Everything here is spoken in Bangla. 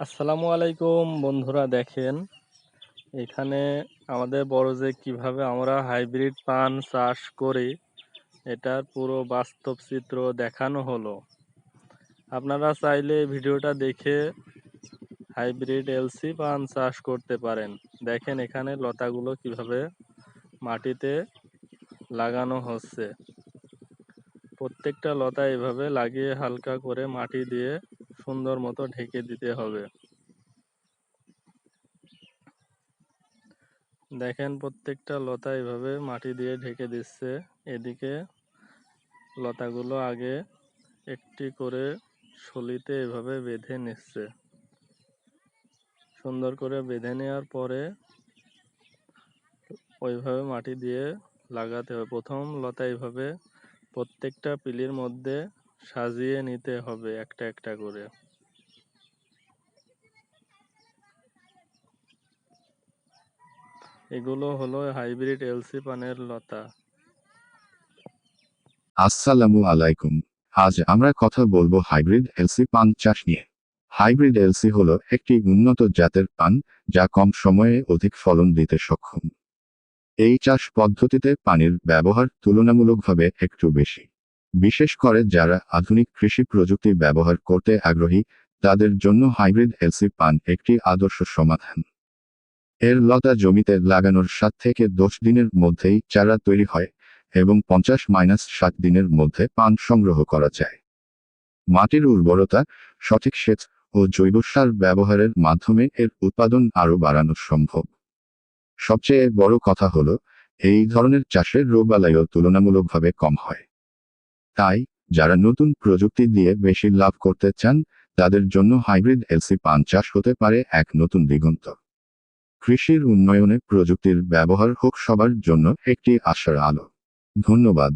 আসসালামু আলাইকুম বন্ধুরা, দেখেন এখানে আমাদের বড় যে কীভাবে আমরা হাইব্রিড পান চাষ করি, এটার পুরো বাস্তব চিত্র দেখানো হলো। আপনারা চাইলে ভিডিওটা দেখে হাইব্রিড এলসি পান চাষ করতে পারেন। দেখেন এখানে লতাগুলো কীভাবে মাটিতে লাগানো হচ্ছে। প্রত্যেকটা লতা এভাবে লাগিয়ে হালকা করে মাটি দিয়ে সুন্দর মতো ঢেকে দিতে হবে। দেখেন প্রত্যেকটা লতা এভাবে মাটি দিয়ে ঢেকে দিচ্ছে। এদিকে লতাগুলো আগে একটি করে শলিতে এভাবে বেঁধে নিচ্ছে। সুন্দর করে বেঁধে নেওয়ার পরে ওইভাবে মাটি দিয়ে লাগাতে হবে। প্রথম লতা এইভাবে প্রত্যেকটা পিলির মধ্যে সাজিয়ে নিতে হবে একটা একটা করে। এগুলো হলো হাইব্রিড এলসি পানের লতা। আসসালামু আলাইকুম। আজ আমরা কথা বলব হাইব্রিড এলসি পান চাষ নিয়ে। হাইব্রিড এলসি হলো একটি উন্নত জাতের পান যা কম সময়ে অধিক ফলন দিতে সক্ষম। এই চাষ পদ্ধতিতে পানির ব্যবহার তুলনামূলকভাবে একটু বেশি। বিশেষ করে যারা আধুনিক কৃষি প্রযুক্তি ব্যবহার করতে আগ্রহী, তাদের জন্য হাইব্রিড এলসি পান একটি আদর্শ সমাধান। এর লতা জমিতে লাগানোর সাত থেকে দশ দিনের মধ্যেই চারা তৈরি হয় এবং পঞ্চাশ মাইনাস সাত দিনের মধ্যে পান সংগ্রহ করা যায়। মাটির উর্বরতা, সঠিক সেচ ও জৈব সার ব্যবহারের মাধ্যমে এর উৎপাদন আরও বাড়ানো সম্ভব। সবচেয়ে বড় কথা হল, এই ধরনের চাষের রোগবালাইও তুলনামূলকভাবে কম হয়। তাই, যারা নতুন প্রযুক্তি দিয়ে বেশি লাভ করতে চান, তাদের জন্য হাইব্রিড এলসি পান চাষ হতে পারে এক নতুন দিগন্ত। কৃষির উন্নয়নে প্রযুক্তির ব্যবহার হোক সবার জন্য একটি আশার আলো। ধন্যবাদ।